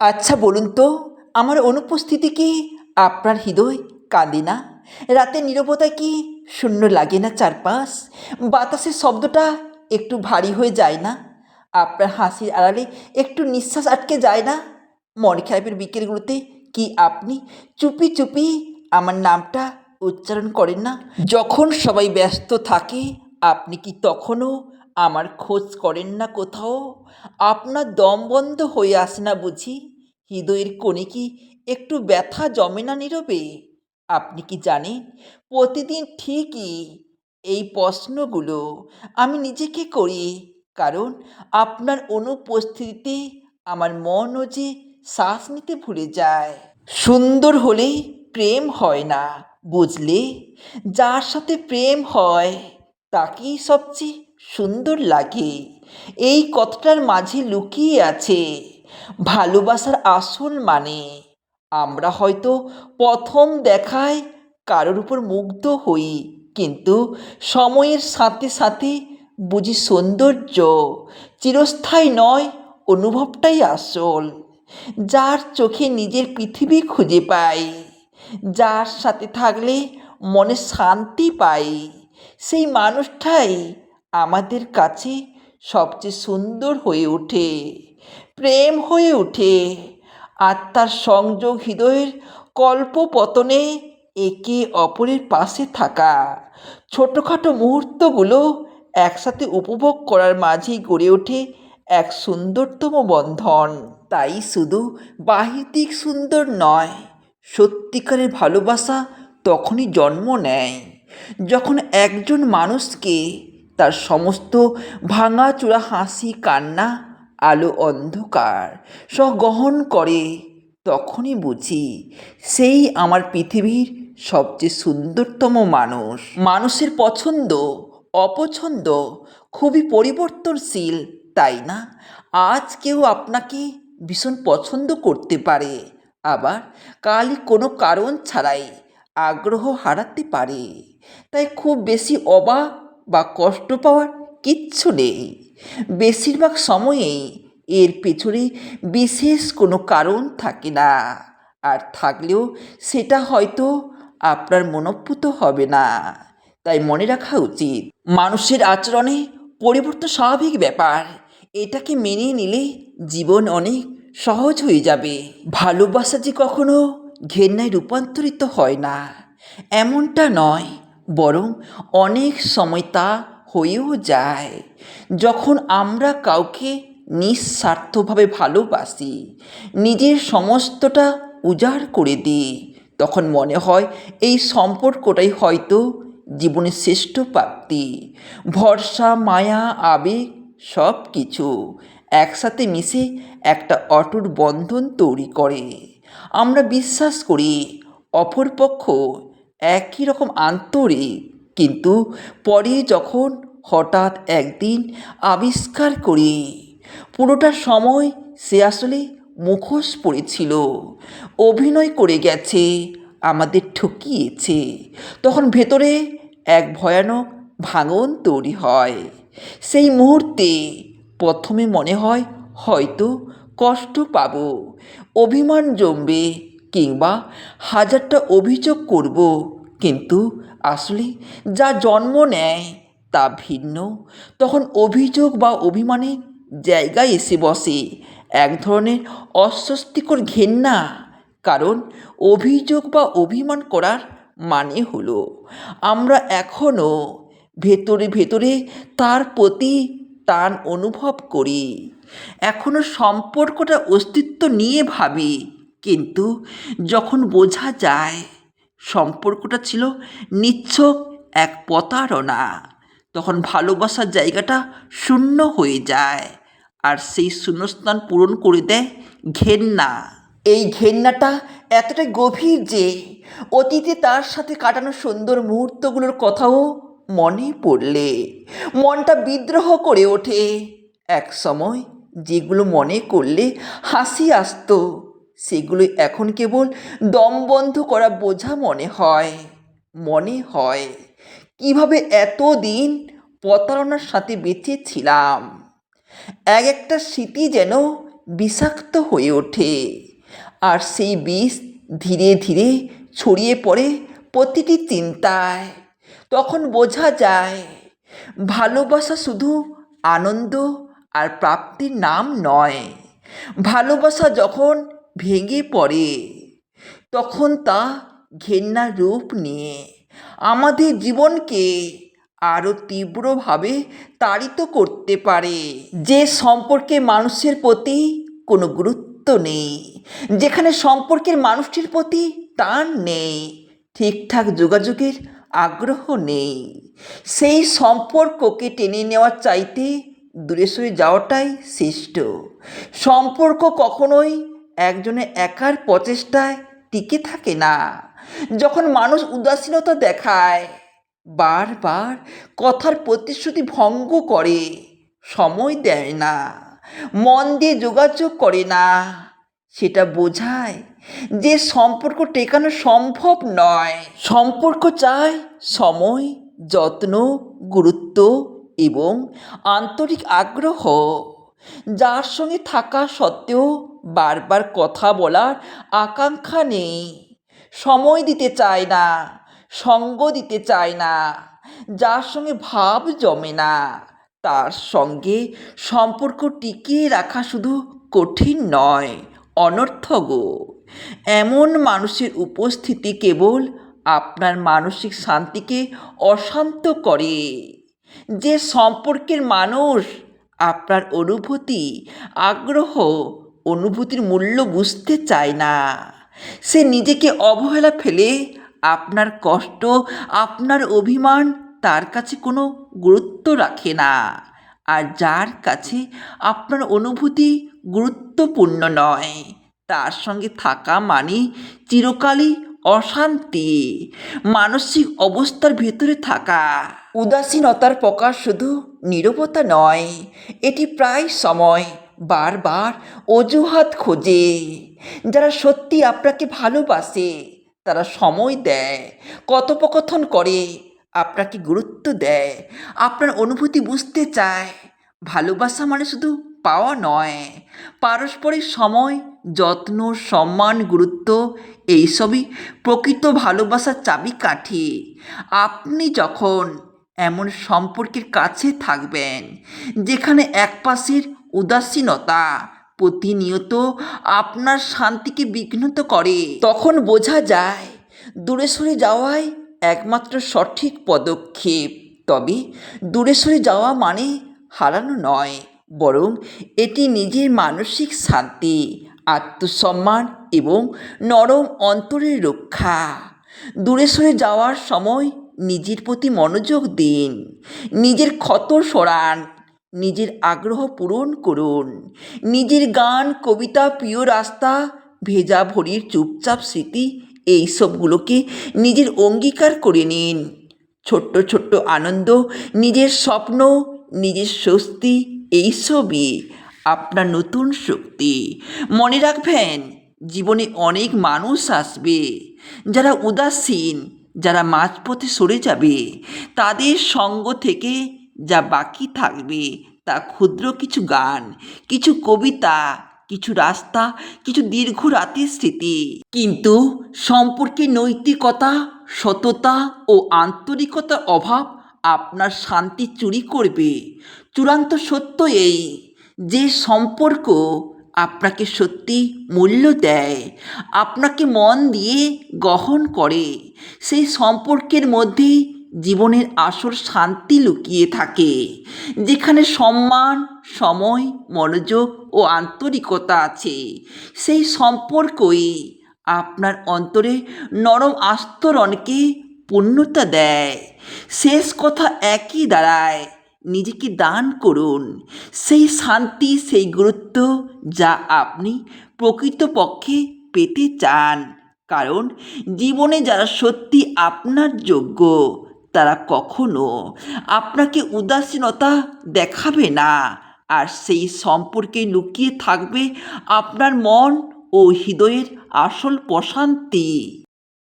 আচ্ছা বলুন তো, আমার অনুপস্থিতি কি আপনার হৃদয় কাঁদে না? রাতে নীরবতায় কি শূন্য লাগে না চারপাশ? বাতাসের শব্দটা একটু ভারী হয়ে যায় না? আপনার হাসির আড়ালে একটু নিঃশ্বাস আটকে যায় না? মন খারাপের বিকেলগুলোতে কি আপনি চুপি চুপি আমার নামটা উচ্চারণ করেন না? যখন সবাই ব্যস্ত থাকে, আপনি কি তখনও আমার খোঁজ করেন না কোথাও? আপনার দম বন্ধ হয়ে আসে না বুঝি? হৃদয়ের কোণে কি একটু ব্যথা জমে না নীরবে? আপনি কি জানেন? প্রতিদিন ঠিকই এই প্রশ্নগুলো আমি নিজেকে করি। কারণ আপনার অনুপস্থিতিতে আমার মনও যে শ্বাস নিতে ভুলে যায়। সুন্দর হলে প্রেম হয় না, বুঝলে? যার সাথে প্রেম হয়, তাকেই সবচেয়ে সুন্দর লাগে। এই কথাটার মাঝে লুকিয়ে আছে। ভালোবাসার আসল মানে আমরা হয়তো প্রথম দেখায় কারোর উপর মুগ্ধ হই, কিন্তু সময়ের সাথে সাথে বুঝি সৌন্দর্য চিরস্থায়ী নয়, অনুভবটাই আসল। যার চোখে নিজের পৃথিবী খুঁজে পাই, যার সাথে থাকলে মনে শান্তি পাই, সেই মানুষটাই আমাদের কাছে সবচেয়ে সুন্দর হয়ে ওঠে। প্রেম হয়ে ওঠে। আত্মার সংযোগ হৃদয়ের কল্পপতনে একে অপরের পাশে থাকা। ছোটোখাটো মুহূর্তগুলো একসাথে উপভোগ করার মাঝেই গড়ে ওঠে এক সুন্দরতম বন্ধন। তাই শুধু বাহিতিক সুন্দর নয়, সত্যিকারের ভালোবাসা তখনই জন্ম নেয়। যখন একজন মানুষকে তার সমস্ত ভাঙাচোরা হাসি, কান্না আলো অন্ধকার। সহ গ্রহণ করে তখনই বুঝি সেই আমার পৃথিবীর সবচেয়ে সুন্দরতম মানুষ। মানুষের পছন্দ, অপছন্দ খুবই পরিবর্তনশীল, তাই না? আজ কেউ আপনাকে ভীষণ পছন্দ করতে পারে, আবার কালই কোনো কারণ ছাড়াই আগ্রহ হারাতে পারে। তাই খুব বেশি অবাক বা কষ্ট পাওয়ার কিচ্ছু নেই। বেশিরভাগ সময়েই এর পেছনে বিশেষ কোনো কারণ থাকে না। আর থাকলেও সেটা হয়তো আপনার মনপ্রুত হবে না। তাই মনে রাখা উচিত, মানুষের আচরণে পরিবর্তন স্বাভাবিক ব্যাপার। এটাকে মেনে নিলে জীবন অনেক সহজ হয়ে যাবে। ভালোবাসা যে কখনো ঘেন্নায় রূপান্তরিত হয় না, এমনটা নয়, বরং অনেক সময় তা হয়েও যায়। যখন আমরা কাউকে নিঃস্বার্থভাবে ভালোবাসি, নিজের সমস্তটা উজাড় করে দিই, তখন মনে হয় এই সম্পর্কটাই হয়তো জীবনের শ্রেষ্ঠ প্রাপ্তি। ভরসা, মায়া, আবেগ সব কিছু একসাথে মিশে একটা অটুট বন্ধন তৈরি করে। আমরা বিশ্বাস করি অপরপক্ষ একই রকম আন্তরিক কিন্তু পরে যখন হঠাৎ একদিন আবিষ্কার করি, পুরোটা সময় সে আসলে মুখোশ পড়েছিল অভিনয় করে গেছে, আমাদের ঠকিয়েছে। তখন ভেতরে এক ভয়ানক ভাঙন তৈরি হয়। সেই মুহূর্তে প্রথমে মনে হয় হয়তো কষ্ট পাব, অভিমান জমবে কিংবা হাজারটা অভিযোগ করব, কিন্তু আসলে যা জন্ম নেয় তা ভিন্ন। তখন অভিযোগ বা অভিমানের জায়গায় এসে বসে এক ধরনের অস্বস্তিকর ঘেন্না, কারণ অভিযোগ বা অভিমান করার মানে হলো, আমরা এখনও ভেতরে ভেতরে তার প্রতি টান অনুভব করি। এখনও সম্পর্কটা অস্তিত্ব নিয়ে ভাবি, কিন্তু যখন বোঝা যায় সম্পর্কটা ছিল নিচ্ছক এক প্রতারণা। তখন ভালোবাসার জায়গাটা শূন্য হয়ে যায় আর সেই শূন্যস্থান পূরণ করে দেয় ঘেন্না। এই ঘেন্নাটা এতটাই গভীর যে অতীতে তার সাথে কাটানো সুন্দর মুহূর্তগুলোর কথাও মনে পড়লে। মনটা বিদ্রোহ করে ওঠে। এক সময় যেগুলো মনে করলে হাসি আসতো। সেগুলো এখন কেবল দম বন্ধ করা বোঝা মনে হয় মনে হয়। কীভাবে এতদিন প্রতারণার সাথে বেঁচে ছিলাম? এক একটা স্মৃতি যেন বিষাক্ত হয়ে ওঠে, আর সেই বিষ ধীরে ধীরে ছড়িয়ে পড়ে প্রতিটি চিন্তায়। তখন বোঝা যায়, ভালোবাসা শুধু আনন্দ আর প্রাপ্তির নাম নয়। ভালোবাসা যখন ভেঙে পড়ে। তখন তা ঘেন্নার রূপ নিয়ে আমাদের জীবনকে আরও তীব্রভাবে তাড়িত করতে পারে। যে সম্পর্কে মানুষের প্রতি কোনো গুরুত্ব নেই, যেখানে সম্পর্কের মানুষটির প্রতি টান নেই, ঠিকঠাক যোগাযোগের আগ্রহ নেই। সেই সম্পর্ককে টেনে নেওয়ার চাইতে দূরে সরে যাওয়াটাই শ্রেষ্ঠ। সম্পর্ক কখনোই একজনের একার প্রচেষ্টায় টিকে থাকে না। যখন মানুষ উদাসীনতা দেখায়, বারবার কথার প্রতিশ্রুতি ভঙ্গ করে, সময় দেয় না, মন দিয়ে যোগাযোগ করে না, সেটা বোঝায় যে সম্পর্ক টেকানো সম্ভব নয়। সম্পর্ক চায় সময়, যত্ন, গুরুত্ব এবং আন্তরিক আগ্রহ, যার সঙ্গে থাকা সত্ত্বেও বারবার কথা বলার আকাঙ্ক্ষা নেই। সময় দিতে চায় না, সঙ্গ দিতে চায় না, যার সঙ্গে ভাব জমে না, তার সঙ্গে সম্পর্ক টিকিয়ে রাখা শুধু কঠিন নয় অনর্থগো এমন মানুষের উপস্থিতি কেবল আপনার মানসিক শান্তিকে অশান্ত করে। যে সম্পর্কের মানুষ আপনার অনুভূতি, আগ্রহ অনুভূতির মূল্য বুঝতে চায় না। সে নিজেকে অবহেলা ফেলে আপনার কষ্ট, আপনার অভিমান তার কাছে কোনো গুরুত্ব রাখে না। আর যার কাছে আপনার অনুভূতি গুরুত্বপূর্ণ নয়, তার সঙ্গে থাকা মানে চিরকালই অশান্তি, মানসিক অবস্থার ভেতরে থাকা। উদাসীনতার প্রকাশ শুধু নীরবতা নয়, এটি প্রায় সময় বারবার অজুহাত খোঁজে। যারা সত্যি আপনাকে ভালোবাসে, তারা সময় দেয়, কথোপকথন করে, আপনাকে গুরুত্ব দেয়, আপনার অনুভূতি বুঝতে চায়। ভালোবাসা মানে শুধু পাওয়া নয়, পারস্পরিক সময়, যত্ন, সম্মান, গুরুত্ব, এইসবই প্রকৃত ভালোবাসার চাবিকাঠি। আপনি যখন এমন সম্পর্কের কাছে থাকবেন, যেখানে একপাশের উদাসীনতা, প্রতিনিয়ত আপনার শান্তিকে বিঘ্নত করে। তখন বোঝা যায়, দূরে সরে যাওয়াই একমাত্র সঠিক পদক্ষেপ। তবে দূরে সরে যাওয়া মানে হারানো নয়, বরং এটি নিজের মানসিক শান্তি, আত্মসম্মান এবং নরম অন্তরের রক্ষা। দূরে সরে যাওয়ার সময় নিজের প্রতি মনোযোগ দিন, নিজের ক্ষত সরান নিজের আগ্রহ পূরণ করুন। নিজের গান, কবিতা, প্রিয় রাস্তা, ভেজা ভরির চুপচাপ স্মৃতি, এই সবগুলোকে নিজের অঙ্গীকার করে নিন। ছোট্ট ছোট্ট আনন্দ, নিজের স্বপ্ন, নিজের স্বস্তি এইসবই আপনার নতুন শক্তি। মনে রাখবেন, জীবনে অনেক মানুষ আসবে। যারা উদাসীন, যারা মাঝপথে সরে যাবে, তাদের সঙ্গ থেকে যা বাকি থাকবে তা ক্ষুদ্র কিছু গান, কিছু কবিতা, কিছু রাস্তা, কিছু দীর্ঘ রাতের স্মৃতি। কিন্তু সম্পর্কে নৈতিকতা, সততা ও আন্তরিকতার অভাব আপনার শান্তি চুরি করবে। চূড়ান্ত সত্য এই যে সম্পর্ক আপনাকে সত্যি মূল্য দেয়, আপনাকে মন দিয়ে গ্রহণ করে, সেই সম্পর্কের মধ্যেই জীবনের আসল শান্তি লুকিয়ে থাকে, যেখানে সম্মান, সময়, মনোযোগ ও আন্তরিকতা আছে। সেই সম্পর্কই আপনার অন্তরে নরম আস্তরণকে পূর্ণতা দেয়। শেষ কথা একই দাঁড়ায়, নিজেকে দান করুন। সেই শান্তি, সেই গুরুত্ব যা আপনি প্রকৃতপক্ষে পেতে চান। কারণ জীবনে যারা সত্যি আপনার যোগ্য তারা কখনো আপনাকে উদাসীনতা দেখাবে না। আর সেই সম্পর্কে লুকিয়ে থাকবে আপনার মন ও হৃদয়ের আসল প্রশান্তি।